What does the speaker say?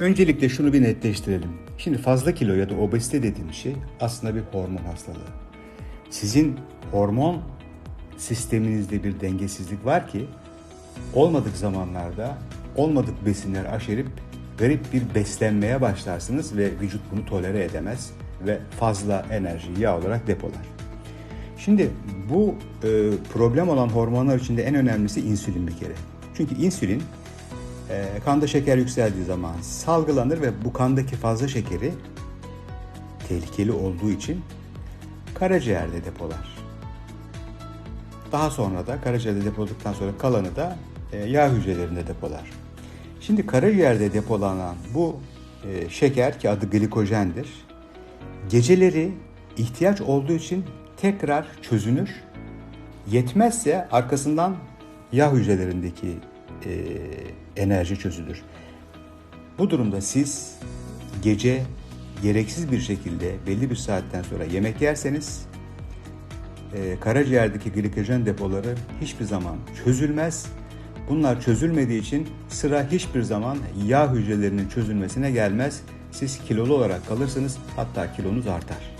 Öncelikle şunu bir netleştirelim. Şimdi fazla kilo ya da obezite dediğim şey aslında bir hormon hastalığı. Sizin hormon sisteminizde bir dengesizlik var ki olmadık zamanlarda olmadık besinler aşerip garip bir beslenmeye başlarsınız ve vücut bunu tolere edemez ve fazla enerjiyi yağ olarak depolar. Şimdi bu e, problem olan hormonlar içinde en önemlisi insülin bir kere. Çünkü insülin e, kanda şeker yükseldiği zaman salgılanır ve bu kandaki fazla şekeri tehlikeli olduğu için karaciğerde depolar. Daha sonra da karaciğerde depoladıktan sonra kalanı da e, yağ hücrelerinde depolar. Şimdi karaciğerde depolanan bu e, şeker ki adı glikojendir. Geceleri ihtiyaç olduğu için tekrar çözünür. Yetmezse arkasından yağ hücrelerindeki e, enerji çözülür. Bu durumda siz gece gereksiz bir şekilde belli bir saatten sonra yemek yerseniz e, karaciğerdeki glikojen depoları hiçbir zaman çözülmez. Bunlar çözülmediği için sıra hiçbir zaman yağ hücrelerinin çözülmesine gelmez. Siz kilolu olarak kalırsınız hatta kilonuz artar.